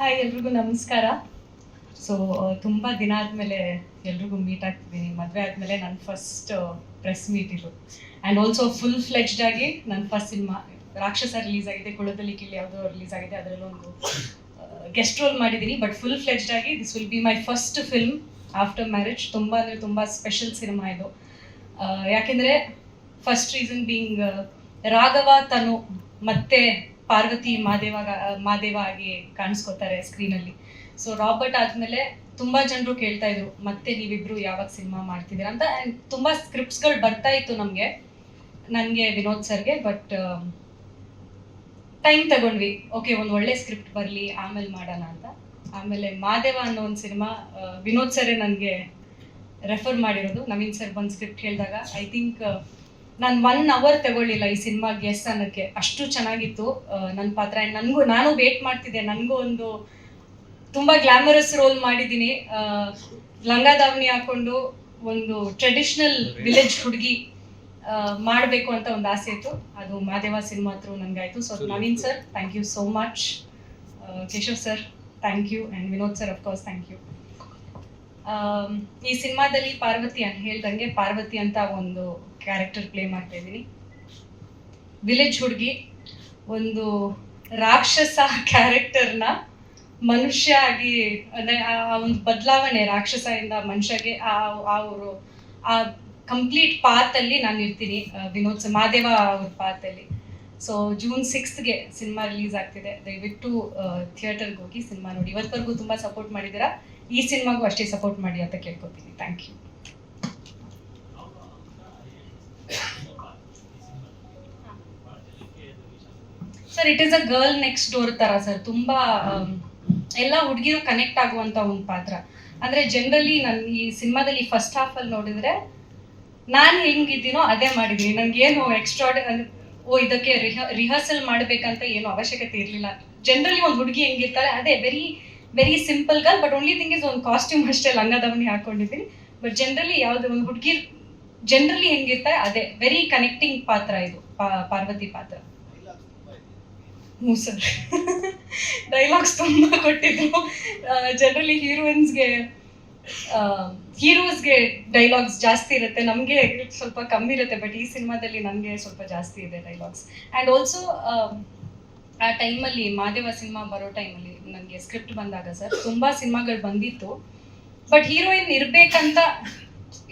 Hi ಎಲ್ರಿಗೂ ನಮಸ್ಕಾರ. So ತುಂಬ ದಿನ ಆದಮೇಲೆ ಎಲ್ರಿಗೂ ಮೀಟ್ ಆಗ್ತಿದ್ದೀನಿ ಮದುವೆ ಆದಮೇಲೆ ನನ್ನ ಫಸ್ಟ್ ಪ್ರೆಸ್ ಮೀಟ್ ಇದು. ಆ್ಯಂಡ್ ಆಲ್ಸೋ ಫುಲ್ ಫ್ಲೆಜ್ಡ್ ಆಗಿ ನನ್ನ ಫಸ್ಟ್ ಸಿನಿಮಾ ರಾಕ್ಷಸ ರಿಲೀಸ್ ಆಗಿದೆ. ಕುಳದಲ್ಲಿ ಕಿಲ್ಲಿ ಯಾವುದೋ ರಿಲೀಸ್ ಆಗಿದೆ. ಅದರಲ್ಲೊಂದು ಗೆಸ್ಟ್ ರೋಲ್ ಮಾಡಿದ್ದೀನಿ ಬಟ್ ಫುಲ್ ಫ್ಲೆಜ್ಡ್ ಆಗಿ this will be my first film after marriage ತುಂಬ ಅಂದರೆ ತುಂಬ ಸ್ಪೆಷಲ್ ಸಿನಿಮಾ ಇದು. ಯಾಕೆಂದರೆ first reason being Raghava, Tanu ಮತ್ತೆ ಪಾರ್ವತಿ ಮಾದೇವ ಮಾದೇವ ಆಗಿ ಕಾಣಿಸ್ಕೊತಾರೆ ಸ್ಕ್ರೀನಲ್ಲಿ ಸೊ ರಾಬರ್ಟ್ ಆದ್ಮೇಲೆ ತುಂಬಾ ಜನರು ಕೇಳ್ತಾ ಇದ್ರು, ಮತ್ತೆ ನೀವಿಬ್ರು ಯಾವಾಗ ಸಿನಿಮಾ ಮಾಡ್ತಿದ್ದೀರಾ? ಅಂತ. ತುಂಬಾ ಸ್ಕ್ರಿಪ್ಟ್ಸ್ ಸ್ಕ್ರಿಪ್ಟ್ಸ್ಗಳು ಬರ್ತಾ ಇತ್ತು ನಮಗೆ, ನನಗೆ, ವಿನೋದ್ ಸರ್ಗೆ ಬಟ್ ಟೈಮ್ ತಗೊಂಡ್ವಿ. ಓಕೆ ಒಂದು ಒಳ್ಳೆ ಸ್ಕ್ರಿಪ್ಟ್ ಬರಲಿ, ಆಮೇಲೆ ಮಾಡೋಣ ಅಂತ. ಆಮೇಲೆ ಮಾದೇವ ಅನ್ನೋ ಒಂದು ಸಿನಿಮಾ ವಿನೋದ್ ಸರೇ ನನಗೆ ರೆಫರ್ ಮಾಡಿರೋದು. ನವೀನ್ ಸರ್ ಬಂದು ಸ್ಕ್ರಿಪ್ಟ್ ಹೇಳಿದಾಗ ಐ ಥಿಂಕ್ ನಾನು ಒನ್ ಅವರ್ ತಗೊಳ್ಳಿಲ್ಲ ಈ ಸಿನಿಮಾಗೆ ಗೆಸ್ ಅನ್ನೋಕ್ಕೆ. ಅಷ್ಟು ಚೆನ್ನಾಗಿತ್ತು. ನನ್ನ ಪಾತ್ರ. ನನಗೂ ನಾನು ವೇಟ್ ಮಾಡ್ತಿದ್ದೆ. ನನಗೂ ಒಂದು ತುಂಬ ಗ್ಲಾಮರಸ್ ರೋಲ್ ಮಾಡಿದ್ದೀನಿ. ಲಂಗ ದಾವಣಿ ಹಾಕೊಂಡು ಒಂದು ಟ್ರೆಡಿಷ್ನಲ್ ವಿಲೇಜ್ ಹುಡುಗಿ ಮಾಡಬೇಕು ಅಂತ ಒಂದು ಆಸೆ ಇತ್ತು. ಅದು ಮಾದೇವ ಸಿನಿಮಾ ಹತ್ರ ನನಗಾಯಿತು so Naveen sir thank you so much Keshav sir thank you and Vinod sir of course thank you ಈ ಸಿನಿಮಾದಲ್ಲಿ ಪಾರ್ವತಿ ಅಂತ ಹೇಳ್ದಂಗೆ ಪಾರ್ವತಿ ಅಂತ ಒಂದು ಕ್ಯಾರೆಕ್ಟರ್ ಪ್ಲೇ ಮಾಡ್ತಾ ಇದ್ದೀನಿ ವಿಲೇಜ್ ಹುಡುಗಿ, ಒಂದು ರಾಕ್ಷಸ ಕ್ಯಾರೆಕ್ಟರ್ನ ಮನುಷ್ಯ ಆಗಿ, ಅಂದರೆ ಆ ಒಂದು ಬದಲಾವಣೆ ರಾಕ್ಷಸದಿಂದ ಮನುಷ್ಯಗೆ ಆ ಅವರು ಆ ಕಂಪ್ಲೀಟ್ ಪಾತಲ್ಲಿ ನಾನು ಇರ್ತೀನಿ ವಿನೋದ್ ಮಾದೇವ ಅವ್ರ ಪಾತಲ್ಲಿ ಸೊ ಜೂನ್ ಸಿಕ್ಸ್ತ್ಗೆ ಸಿನಿಮಾ ರಿಲೀಸ್ ಆಗ್ತಿದೆ. ದಯವಿಟ್ಟು ಥಿಯೇಟರ್ಗೆ ಹೋಗಿ ಸಿನಿಮಾ ನೋಡಿ. ಇವತ್ತವರೆಗೂ ತುಂಬ ಸಪೋರ್ಟ್ ಮಾಡಿದ್ದೀರಾ? ಈ ಸಿನಿಮಾಗೂ ಅಷ್ಟೇ ಸಪೋರ್ಟ್ ಮಾಡಿ ಅಂತ ಕೇಳ್ಕೊತೀನಿ. Thank you sir it is a girl next door ತರ ಸರ್ ತುಂಬಾ ಆಮ್, ಎಲ್ಲ ಹುಡುಗಿರು ಕನೆಕ್ಟ್ ಆಗುವಂತ ಒಂದು ಪಾತ್ರ. ಅಂದ್ರೆ ಜನರಲಿ ನಾನು ಈ ಸಿನಿಮಾದಲ್ಲಿ ಫಸ್ಟ್ ಹಾಫ್ ಅಲ್ಲಿ ನೋಡಿದ್ರೆ ನಾನು ಹೆಂಗಿದ್ದೀನೋ ಅದೇ ಮಾಡಿದ್ದೀನಿ. ಏನು ಎಕ್ಸ್ಟ್ರಾ ಓ ಇದಕ್ಕೆ ರಿಹರ್ಸಲ್ ಮಾಡ್ಬೇಕಂತ ಏನು ಅವಶ್ಯಕತೆ ಇರಲಿಲ್ಲ. ಜನರಲಿ ಒಂದು ಹುಡುಗಿ ಹೆಂಗಿರ್ತಾಳೆ ಅದೇ very very simple girl but only thing is ಒಂದು ಕಾಸ್ಟ್ಯೂಮ್ ಅಷ್ಟೇ ಲಂಗದವನಿ ಹಾಕೊಂಡಿದ್ದೀನಿ. ಬಟ್ ಜನರಲಿ ಯಾವುದೇ ಒಂದು ಹುಡುಗಿ ಜನರಲಿ ಹೆಂಗಿರ್ತಾರೆ ಅದೇ ವೆರಿ ಕನೆಕ್ಟಿಂಗ್ ಪಾತ್ರ ಇದು ಪಾರ್ವತಿ ಪಾತ್ರ. ಹ್ಞೂ ಸರ್ ಡೈಲಾಗ್ಸ್ ತುಂಬ ಕೊಟ್ಟಿದ್ರು. ಜನರಲಿ ಹೀರೋಯಿನ್ಸ್ಗೆ ಹೀರೋಸ್ಗೆ ಡೈಲಾಗ್ಸ್ ಜಾಸ್ತಿ ಇರುತ್ತೆ. ನಮಗೆ ಸ್ವಲ್ಪ ಕಮ್ಮಿ ಇರುತ್ತೆ ಬಟ್ ಈ ಸಿನಿಮಾದಲ್ಲಿ ನನಗೆ ಸ್ವಲ್ಪ ಜಾಸ್ತಿ ಇದೆ ಡೈಲಾಗ್ಸ್ ಆ್ಯಂಡ್ ಆಲ್ಸೋ ಆ ಟೈಮಲ್ಲಿ ಮಾದೇವ ಸಿನಿಮಾ ಬರೋ ಟೈಮಲ್ಲಿ ನನಗೆ ಸ್ಕ್ರಿಪ್ಟ್ ಬಂದಾಗ ಸರ್, ತುಂಬ ಸಿನಿಮಾಗಳು ಬಂದಿತ್ತು. ಬಟ್ ಹೀರೋಯಿನ್ ಇರಬೇಕಂತ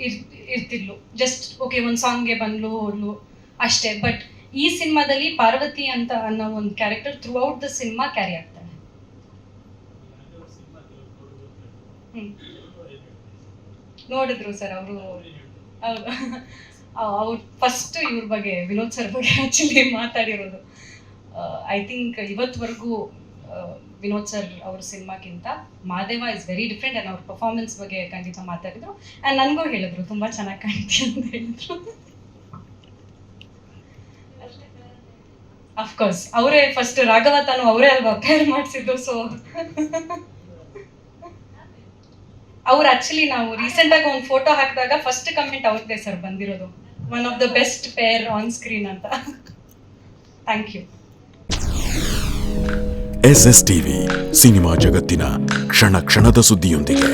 ಇರ್, ಇರ್ತಿದ್ಲು. ಜಸ್ಟ್ ಓಕೆ ಒಂದು ಸಾಂಗ್ಗೆ ಬಂದ್ಲು, ಹೋದ್ಲು, ಅಷ್ಟೇ. ಬಟ್ ಈ ಸಿನಿಮಾದಲ್ಲಿ ಪಾರ್ವತಿ ಅಂತ ಅನ್ನೋ ಒಂದು character throughout the cinema carry ಆಗ್ತಾನೆ. ನೋಡಿದ್ರು ಸರ್ ಅವರು. ಹೌದು. ಅವ್ರು ಫಸ್ಟ್ ಇವ್ರ ಬಗ್ಗೆ, ವಿನೋದ್ ಸರ್ ಬಗ್ಗೆ ಆಕ್ಚುಲಿ ಮಾತಾಡಿರೋದು. ಐ ಥಿಂಕ್ ಇವತ್ವರೆಗೂ ವಿನೋದ್ ಸರ್ ಅವ್ರ ಸಿನಿಮಾಕ್ಕಿಂತ Madeva is very different and ಅವ್ರ ಪರ್ಫಾರ್ಮೆನ್ಸ್ ಬಗ್ಗೆ ಖಂಡಿತ ಮಾತಾಡಿದ್ರು. ಆ್ಯಂಡ್ ನನಗೂ ಹೇಳಿದ್ರು, ತುಂಬ ಚೆನ್ನಾಗಿ ಕಾಣ್ತಿ ಅಂತ ಹೇಳಿದ್ರು. ಅಫ್ಕೋರ್ಸ್ ಅವರೇ ಫಸ್ಟ್ ರಾಘವ ತಾನು ಅವರೇ ಅಲ್ವಾ ಪೇರ್ ಮಾಡಿಸಿದ್ದು ಸೊ ಅವ್ರು ಆಕ್ಚುಲಿ ನಾವು ರೀಸೆಂಟ್ ಆಗಿ ಒಂದು ಫೋಟೋ ಹಾಕಿದಾಗ ಫಸ್ಟ್ ಕಮೆಂಟ್ ಅವ್ರದ್ದೇ ಸರ್ ಬಂದಿರೋದು. One of the best pair on screen ಅಂತ. Thank you S S TV cinema ಜಗತ್ತಿನ ಕ್ಷಣ ಕ್ಷಣದ ಸುದ್ದಿಯೊಂದಿಗೆ.